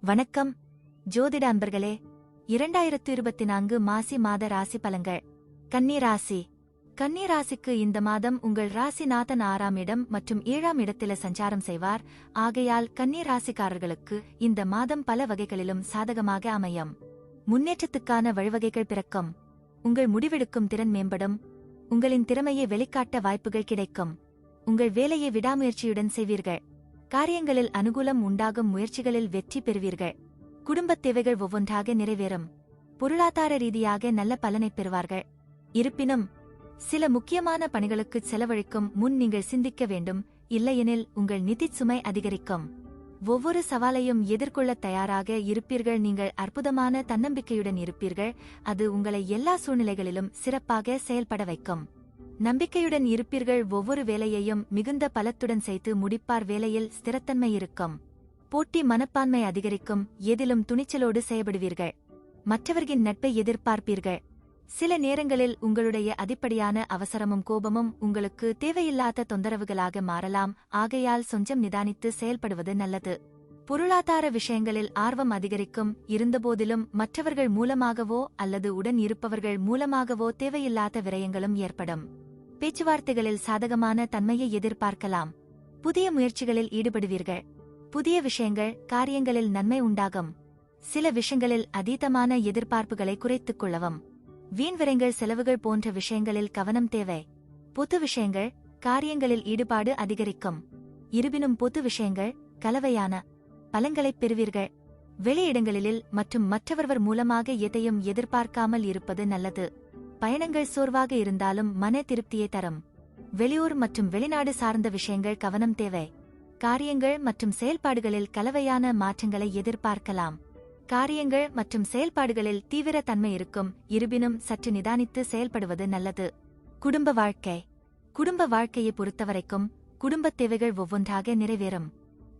வணக்கம். ஜோதிட அன்பர்களே இரண்டாயிரத்து இருபத்தி நான்கு மாசி மாத ராசி பலங்கள் கன்னி ராசி. கன்னி ராசிக்கு இந்த மாதம் உங்கள் ராசிநாதன் ஆறாம் இடம் மற்றும் ஏழாம் இடத்தில சஞ்சாரம் செய்வார். ஆகையால் கன்னி ராசிக்காரர்களுக்கு இந்த மாதம் பல வகைகளிலும் சாதகமாக அமையும். முன்னேற்றத்துக்கான வழிவகைகள் பிறக்கும். உங்கள் முடிவெடுக்கும் திறன் மேம்படும். உங்களின் திறமையை வெளிக்காட்ட வாய்ப்புகள் கிடைக்கும். உங்கள் வேலையை விடாமுயற்சியுடன் செய்வீர்கள். காரியங்களில் அனுகூலம் உண்டாகும் முயற்சிகளில் வெற்றி பெறுவீர்கள். குடும்பத் தேவைகள் ஒவ்வொன்றாக நிறைவேறும். பொருளாதார ரீதியாக நல்ல பலனை பெறுவார்கள். இருப்பினும் சில முக்கியமான பணிகளுக்கு செலவழிக்கும் முன் நீங்கள் சிந்திக்க வேண்டும். இல்லையெனில் உங்கள் நிதி சுமை அதிகரிக்கும். ஒவ்வொரு சவாலையும் எதிர்கொள்ள தயாராக இருப்பீர்கள். நீங்கள் அற்புதமான தன்னம்பிக்கையுடன் இருப்பீர்கள். அது உங்களை எல்லா சூழ்நிலைகளிலும் சிறப்பாக செயல்பட வைக்கும். நம்பிக்கையுடன் இருப்பீர்கள். ஒவ்வொரு வேலையையும் மிகுந்த பலத்துடன் செய்து முடிப்பார். வேலையில் ஸ்திரத்தன்மை இருக்கும். போட்டி மனப்பான்மை அதிகரிக்கும். எதிலும் துணிச்சலோடு செயல்படுவீர்கள். மற்றவர்களின் நட்பை எதிர்பார்ப்பீர்கள். சில நேரங்களில் உங்களுடைய அடிப்படையான அவசரமும் கோபமும் உங்களுக்கு தேவையில்லாத தொந்தரவுகளாக மாறலாம். ஆகையால் சொஞ்சம் நிதானித்து செயல்படுவது நல்லது. பொருளாதார விஷயங்களில் ஆர்வம் அதிகரிக்கும். இருந்தபோதிலும் மற்றவர்கள் மூலமாகவோ அல்லது உடன் இருப்பவர்கள் மூலமாகவோ தேவையில்லாத விரயங்களும் ஏற்படும். பேச்சுவார்த்தைகளில் சாதகமான தன்மையை எதிர்பார்க்கலாம். புதிய முயற்சிகளில் ஈடுபடுவீர்கள். புதிய விஷயங்கள் காரியங்களில் நன்மை உண்டாகும். சில விஷயங்களில் அதீதமான எதிர்பார்ப்புகளை குறைத்துக் கொள்ளவும். வீண்விரைங்கள் செலவுகள் போன்ற விஷயங்களில் கவனம் தேவை. பொது விஷயங்கள் காரியங்களில் ஈடுபாடு அதிகரிக்கும். இருப்பினும் பொது விஷயங்கள் கலவையான பலங்களைப் பெறுவீர்கள். வெளியிடங்களில் மற்றும் மற்றவர்கள் மூலமாக எதையும் எதிர்பார்க்காமல் இருப்பது நல்லது. பயணங்கள் சோர்வாக இருந்தாலும் மன திருப்தியை தரும். வெளியூர் மற்றும் வெளிநாடு சார்ந்த விஷயங்கள் கவனம் தேவை. காரியங்கள் மற்றும் செயல்பாடுகளில் கலவையான மாற்றங்களை எதிர்பார்க்கலாம். காரியங்கள் மற்றும் செயல்பாடுகளில் தீவிர தன்மை இருக்கும் இருப்பினும் சற்று நிதானித்து செயல்படுவது நல்லது. குடும்ப வாழ்க்கை. குடும்ப வாழ்க்கையை பொறுத்தவரைக்கும் குடும்பத் தேவைகள் ஒவ்வொன்றாக நிறைவேறும்.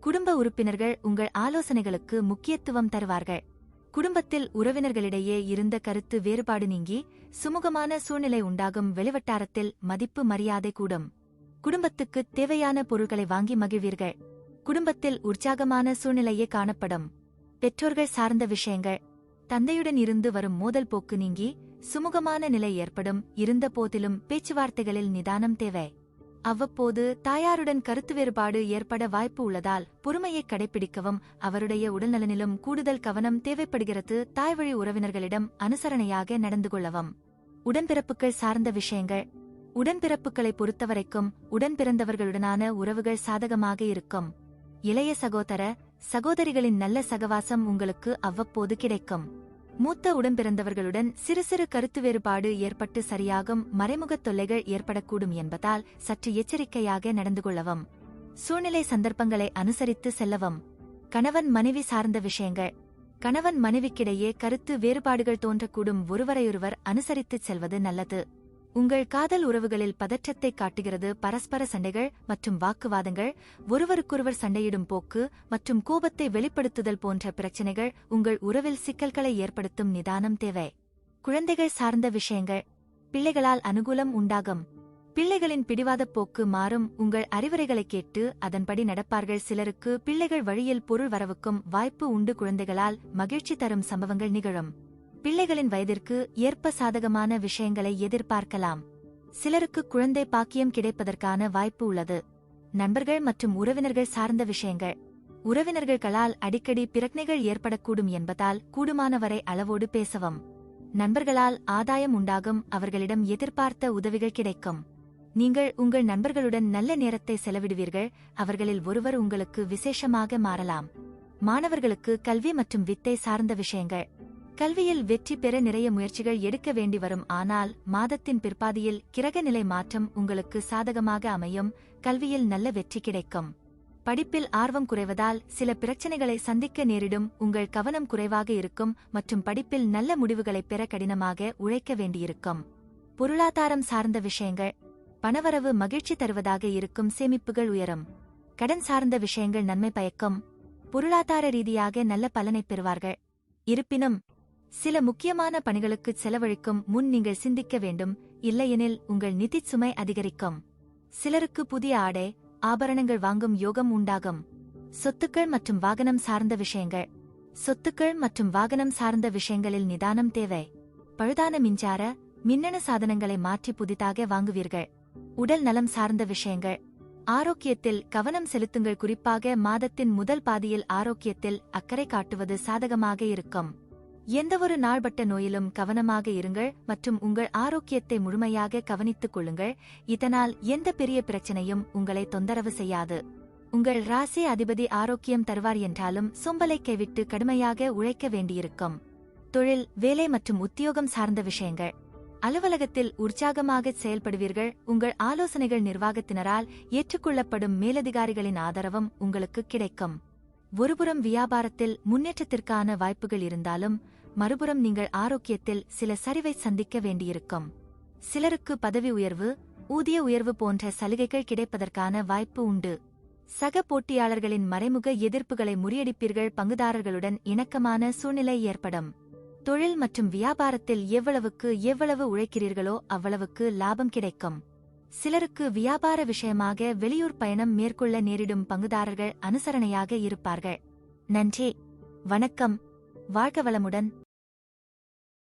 குடும்ப உறுப்பினர்கள் உங்கள் ஆலோசனைகளுக்கு முக்கியத்துவம் தருவார்கள். குடும்பத்தில் உறவினர்களிடையே இருந்த கருத்து வேறுபாடு நீங்கி சுமூகமான சூழ்நிலை உண்டாகும் வெளிவட்டாரத்தில் மதிப்பு மரியாதை கூடும். குடும்பத்துக்கு தேவையான பொருட்களை வாங்கி மகிழ்வீர்கள். குடும்பத்தில் உற்சாகமான சூழ்நிலையே காணப்படும். பெற்றோர்கள் சார்ந்த விஷயங்கள். தந்தையுடன் இருந்து வரும் மோதல் போக்கு நீங்கி சுமூகமான நிலை ஏற்படும். இருந்த போதிலும் பேச்சுவார்த்தைகளில் நிதானம் தேவை. அவ்வப்போது தாயாருடன் கருத்து வேறுபாடு ஏற்பட வாய்ப்பு உள்ளதால் பொறுமையை கடைபிடிக்கவும் அவருடைய உடல்நலனிலும் கூடுதல் கவனம் தேவைப்படுகிறது தாய்வழி உறவினர்களிடம் அனுசரணையாக நடந்து கொள்ளவும். உடன்பிறப்புகள் சார்ந்த விஷயங்கள். உடன்பிறப்புகளை பொறுத்தவரைக்கும் உடன்பிறந்தவர்களுடனான உறவுகள் சாதகமாக இருக்கும். இளைய சகோதர சகோதரிகளின் நல்ல சகவாசம் உங்களுக்கு அவ்வப்போது கிடைக்கும். மூத்த உடன்பிறந்தவர்களுடன் சிறு சிறு கருத்து வேறுபாடு ஏற்பட்டு சரியாகும் மறைமுகத் தொல்லைகள் ஏற்படக்கூடும் என்பதால் சற்று எச்சரிக்கையாக நடந்து கொள்ளவும் சூழ்நிலை சந்தர்ப்பங்களை அனுசரித்து செல்லவும். கணவன் மனைவி சார்ந்த விஷயங்கள். கணவன் மனைவிக்கிடையே கருத்து வேறுபாடுகள் தோன்றக்கூடும். ஒருவரையொருவர் அனுசரித்துச் செல்வது நல்லது. உங்கள் காதல் உறவுகளில் பதற்றத்தை காட்டுகிறது பரஸ்பர சண்டைகள் மற்றும் வாக்குவாதங்கள் ஒருவருக்கொருவர் சண்டையிடும் போக்கு மற்றும் கோபத்தை வெளிப்படுத்துதல் போன்ற பிரச்சினைகள் உங்கள் உறவில் சிக்கல்களை ஏற்படுத்தும் நிதானம் தேவை. குழந்தைகள் சார்ந்த விஷயங்கள் பிள்ளைகளால் அனுகூலம் உண்டாகும். பிள்ளைகளின் பிடிவாதப் போக்கு மாறும் உங்கள் அறிவுரைகளை கேட்டு அதன்படி நடப்பார்கள். சிலருக்கு பிள்ளைகள் வழியில் பொருள் வரவுக்கும் வாய்ப்பு உண்டு குழந்தைகளால் மகிழ்ச்சி தரும் சம்பவங்கள் நிகழும். பிள்ளைகளின் வயதிற்கு ஏற்ப சாதகமான விஷயங்களை எதிர்பார்க்கலாம். சிலருக்கு குழந்தை பாக்கியம் கிடைப்பதற்கான வாய்ப்பு உள்ளது. நண்பர்கள் மற்றும் உறவினர்கள் சார்ந்த விஷயங்கள். உறவினர்களால் அடிக்கடி பிரக்னைகள் ஏற்படக்கூடும் என்பதால் கூடுமானவரை அளவோடு பேசவும். நண்பர்களால் ஆதாயம் உண்டாகும் அவர்களிடம் எதிர்பார்த்த உதவிகள் கிடைக்கும். நீங்கள் உங்கள் நண்பர்களுடன் நல்ல நேரத்தை செலவிடுவீர்கள் அவர்களில் ஒருவர் உங்களுக்கு விசேஷமாக மாறலாம். மாணவர்களுக்கு கல்வி மற்றும் வித்தை சார்ந்த விஷயங்கள். கல்வியில் வெற்றி பெற நிறைய முயற்சிகள் எடுக்க வேண்டி வரும். ஆனால் மாதத்தின் பிற்பாதியில் கிரகநிலை மாற்றம் உங்களுக்கு சாதகமாக அமையும். கல்வியில் நல்ல வெற்றி கிடைக்கும். படிப்பில் ஆர்வம் குறைவதால் சில பிரச்சனைகளை சந்திக்க நேரிடும். உங்கள் கவனம் குறைவாக இருக்கும் மற்றும் படிப்பில் நல்ல முடிவுகளை பெற கடினமாக உழைக்க வேண்டியிருக்கும். பொருளாதாரம் சார்ந்த விஷயங்கள். பணவரவு மகிழ்ச்சி தருவதாக இருக்கும் சேமிப்புகள் உயரும். கடன் சார்ந்த விஷயங்கள் நன்மை பயக்கும். பொருளாதார ரீதியாக நல்ல பலனைப் பெறுவார்கள். இருப்பினும் சில முக்கியமான பணிகளுக்கு செலவழிக்கும் முன் நீங்கள் சிந்திக்க வேண்டும். இல்லையெனில் உங்கள் நிதி சுமை அதிகரிக்கும். சிலருக்கு புதிய ஆடை ஆபரணங்கள் வாங்கும் யோகம் உண்டாகும். சொத்துக்கள் மற்றும் வாகனம் சார்ந்த விஷயங்கள். சொத்துக்கள் மற்றும் வாகனம் சார்ந்த விஷயங்களில் நிதானம் தேவை. பழுதான மின்சார மின்னணு சாதனங்களை மாற்றி புதிதாக வாங்குவீர்கள். உடல் நலம் சார்ந்த விஷயங்கள். ஆரோக்கியத்தில் கவனம் செலுத்துங்கள். குறிப்பாக மாதத்தின் முதல் பாதியில் ஆரோக்கியத்தில் அக்கறை காட்டுவது சாதகமாக இருக்கும். எந்தவொரு நாள்பட்ட நோயிலும் கவனமாக இருங்கள் மற்றும் உங்கள் ஆரோக்கியத்தை முழுமையாக கவனித்துக் கொள்ளுங்கள். இதனால் எந்த பெரிய பிரச்சனையும் உங்களை தொந்தரவு செய்யாது. உங்கள் ராசி அதிபதி ஆரோக்கியம் தருவார் என்றாலும் சொம்பலை கைவிட்டு கடுமையாக உழைக்க வேண்டியிருக்கும். தொழில் வேலை மற்றும் உத்தியோகம் சார்ந்த விஷயங்கள். அலுவலகத்தில் உற்சாகமாக செயல்படுவீர்கள். உங்கள் ஆலோசனைகள் நிர்வாகத்தினரால் ஏற்றுக்கொள்ளப்படும் மேலதிகாரிகளின் ஆதரவும் உங்களுக்கு கிடைக்கும். ஒருபுறம் வியாபாரத்தில் முன்னேற்றத்திற்கான வாய்ப்புகள் இருந்தாலும் மறுபுறம் நீங்கள் ஆரோக்கியத்தில் சில சரிவை சந்திக்க வேண்டியிருக்கும். சிலருக்கு பதவி உயர்வு ஊதிய உயர்வு போன்ற சலுகைகள் கிடைப்பதற்கான வாய்ப்பு உண்டு. சக போட்டியாளர்களின் மறைமுக எதிர்ப்புகளை முறியடிப்பீர்கள் பங்குதாரர்களுடன் இணக்கமான சூழ்நிலை ஏற்படும். தொழில் மற்றும் வியாபாரத்தில் எவ்வளவுக்கு எவ்வளவு உழைக்கிறீர்களோ அவ்வளவுக்கு லாபம் கிடைக்கும். சிலருக்கு வியாபார விஷயமாக வெளியூர் பயணம் மேற்கொள்ள நேரிடும் பங்குதாரர்கள் அனுசரணையாக இருப்பார்கள். நன்றி. வணக்கம். வாழ்க வளமுடன்.